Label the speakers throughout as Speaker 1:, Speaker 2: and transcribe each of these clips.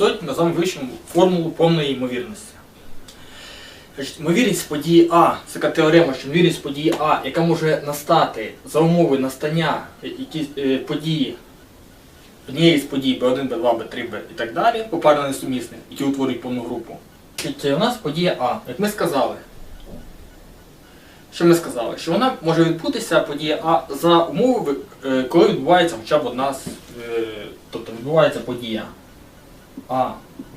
Speaker 1: Сьогодні ми вивчимо формулу повної ймовірності. Ймовірність події А це така теорема, що ймовірність події А, яка може настати за умови настання е, події, однієї з подій B1, B2, B3, B і так далі, попарно несумісних, які утворюють повну групу. Значить, У нас подія А, як ми сказали. Що ми сказали? Що вона може відбутися подія А за умови, е, коли відбувається хоча б одна з. е, Тобто відбувається подія А,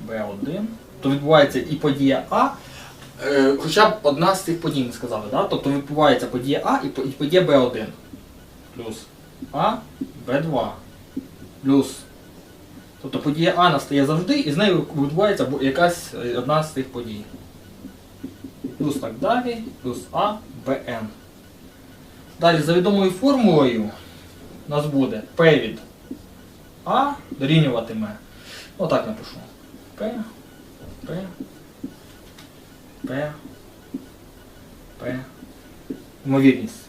Speaker 1: Б1, то відбувається і подія А, е, хоча б одна з цих подій ми сказали, да? тобто відбувається подія А і по- подія Б1. Плюс А, Б2. Плюс. Тобто подія А настає завжди, і з нею відбувається якась е, одна з цих подій. Плюс так далі, плюс А, БН. Далі за відомою формулою у нас буде P від А дорівнюватиме. Отак напишу. П, П, П, П. Ймовірність.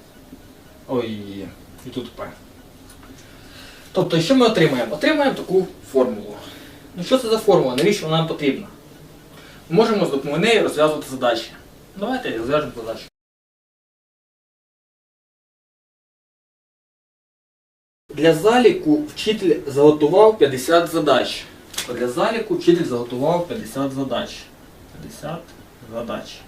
Speaker 1: Ой, і тут П. Тобто, що ми отримаємо? Отримаємо таку формулу. Ну що це за формула? Навіщо вона нам потрібна? Можемо з допомогою неї розв'язувати задачі. Давайте розв'яжемо задачу. Для заліку вчитель заготував 50 задач. Для заліку вчитель заготував 50 задач. 50 задач.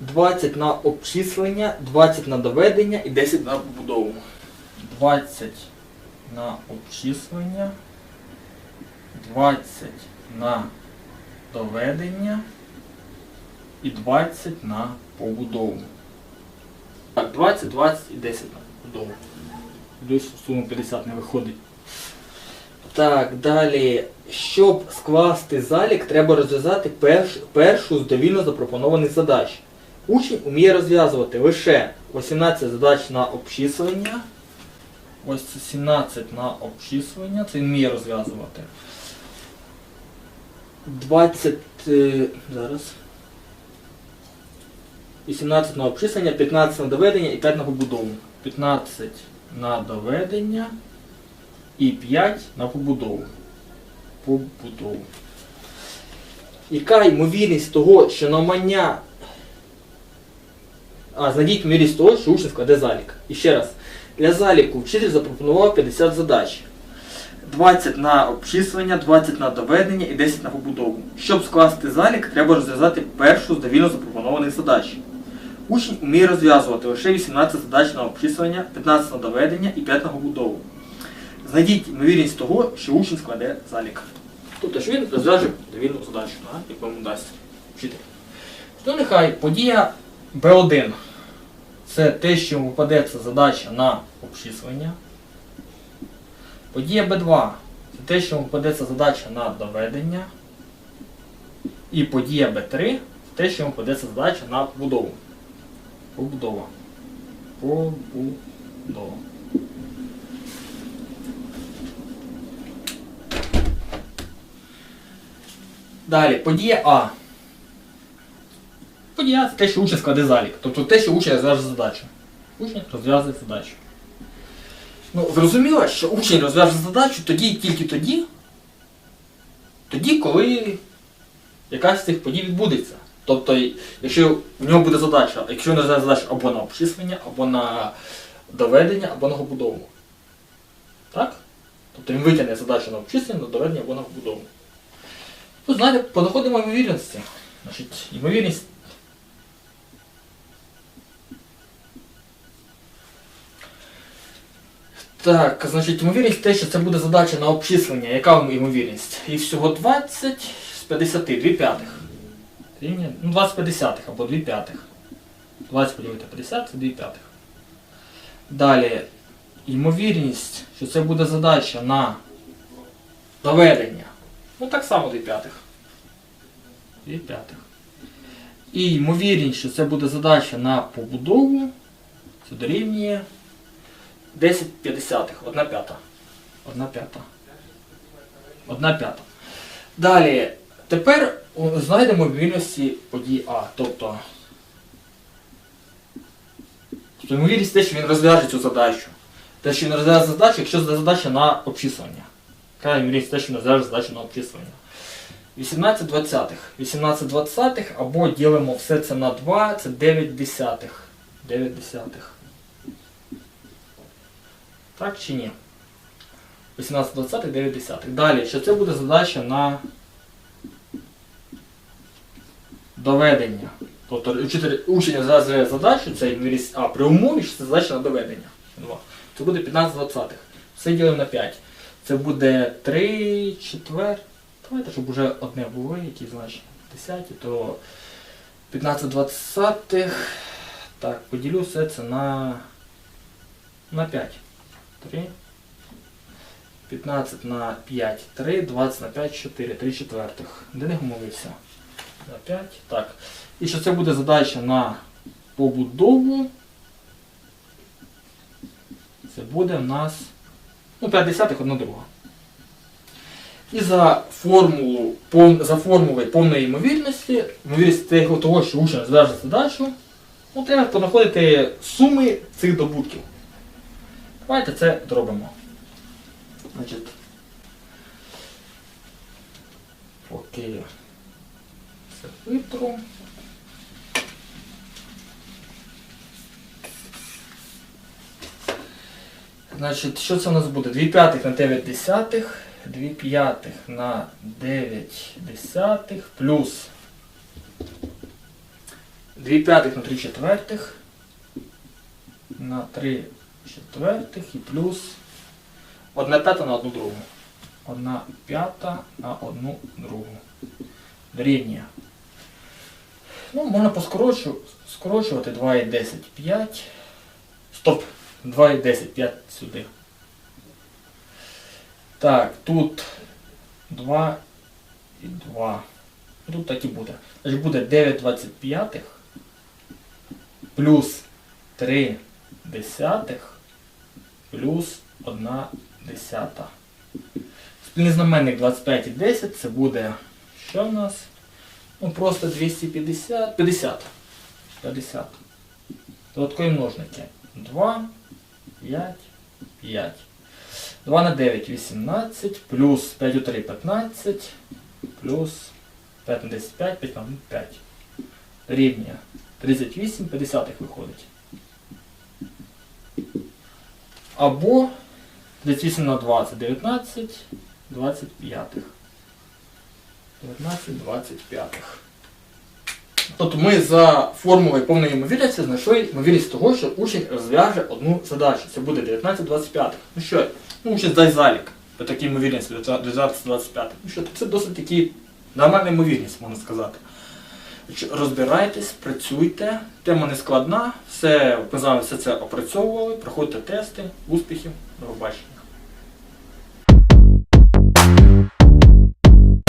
Speaker 1: 20 на обчислення, 20 на доведення і 10 на побудову. 20 на обчислення, 20 на доведення і 20 на побудову. Так, 20, 20 і 10 на побудову. Десь суму 50 не виходить. Так, далі. Щоб скласти залік, треба розв'язати перш, першу з довільно запропонованих задач. Учень вміє розв'язувати лише 18 задач на обчислення. Ось це 17 на обчислення, це він вміє розв'язувати. 20. е, зараз. 18 на обчислення, 15 на доведення і 5 на побудову. 15 на доведення і 5 на побудову. Побудову. Яка ймовірність того, що навмання. А, знайдіть ймовірність того, що учень складе залік. І ще раз. Для заліку вчитель запропонував 50 задач. 20 на обчислення, 20 на доведення і 10 на побудову. Щоб скласти залік, треба розв'язати першу з довільно запропонованих задач. Учень вміє розв'язувати лише 18 задач на обчислення, 15 на доведення і 5 на побудову. Знайдіть ймовірність того, що учень складе залік. Тобто, що він розв'яже довільну задачу, да, яку йому дасть вчитель. То нехай подія B1 це те, що йому попадеться задача на обчислення. Подія B2 це те, що йому попадеться задача на доведення. І подія B3 це те, що йому попадеться задача на побудову. Побудова. Побудова. Далі, подія А. Подія це те, що учень складе залік. Тобто те, що учень розв'яже задачу. Учень розв'язує задачу. Ну, зрозуміло, що учень розв'яже задачу тоді і тільки тоді, тоді, коли якась з цих подій відбудеться. Тобто, якщо в нього буде задача, якщо розв'яже задачу або на обчислення, або на доведення, або на побудову. Так? Тобто він витягне задачу на обчислення, на доведення або на побудову. Тут, знаєте, понаходимо ймовірності. Значить, ймовірність. Так, значить, ймовірність те, що це буде задача на обчислення. Яка ймовірність? І всього 20 з 50, 2 п'ятих. Рівня, ну, 20 50 або 2 п'ятих. 20 поділити 50 це 2 п'ятих. Далі, ймовірність, що це буде задача на доведення. Ну так само 2 п'ятих. 2 п'ятих. І ймовірність, що це буде задача на побудову, це дорівнює 10 п'ятдесятих, 1 п'ята. 1 п'ята. 1 п'ята. Далі, тепер знайдемо ймовірності подій А. Тобто, тобто ймовірність те, що він розв'яже цю задачу. Те, що він розв'язує задачу, якщо задача на обчислення. Крайній мірі те, що він розв'язує задачу на обчислення. 18 двадцятих. 18 двадцятих або ділимо все це на 2, це 9 десятих. 9 десятих. Так чи ні? 18 двадцятих, 9 десятих. Далі, що це буде задача на доведення. Тобто учитель, учень розв'язує задачу, це ймовірність А при умові, що це задача на доведення. Це буде 15 двадцятих. Все ділимо на 5. Це буде 3 четвер. Давайте, щоб вже одне було, які значення. 10, то 15 двадцятих. Так, поділю все це на, на 5. 3. 15 на 5, 3, 20 на 5, 4, 3 четвертих. Де не помилився? 5. Так. І що це буде задача на побудову. Це буде в нас ну, 5 десятих, одна друга. І за формулу, за формулою повної ймовірності, ймовірність того- що учень розв'яже задачу, ну, треба понаходити суми цих добутків. Давайте це зробимо. Значить, поки це витру. Значить, що це у нас буде? 2 п'ятих на 9 десятих, 2 п'ятих на 9 десятих плюс 2 п'ятих на 3 четвертих на 3 четвертих і плюс 1 п'ята на 1 другу. 1 п'ята на 1 другу. Дорівнює. Ну, можна поскорочу, скорочувати 2 і 10, 5. Стоп! 2 і 10, 5 сюди. Так, тут 2 і 2. Тут так і буде. Значить буде 9 25 плюс 3 десятих плюс 1 десята. Спільний знаменник 25 і 10 це буде що в нас? Ну просто 250, 50. 50. Додаткові множники. 2, 5, 5. 2 на 9 18, плюс 5 у 3 15, плюс 5 на 10 5, 5 на 5. Рівня 38 50 виходить. Або 38 на 2 це 19, 25. 19 25. Тобто ми за формулою повної ймовірності знайшли ймовірність того, що учень розв'яже одну задачу. Це буде 19 25. Ну що, ну учень здасть залік по такій ймовірності 19 25. Ну що, це досить таки нормальна ймовірність, можна сказати. Розбирайтесь, працюйте, тема не складна, все, ми з вами все це опрацьовували, проходьте тести, успіхів, до побачення.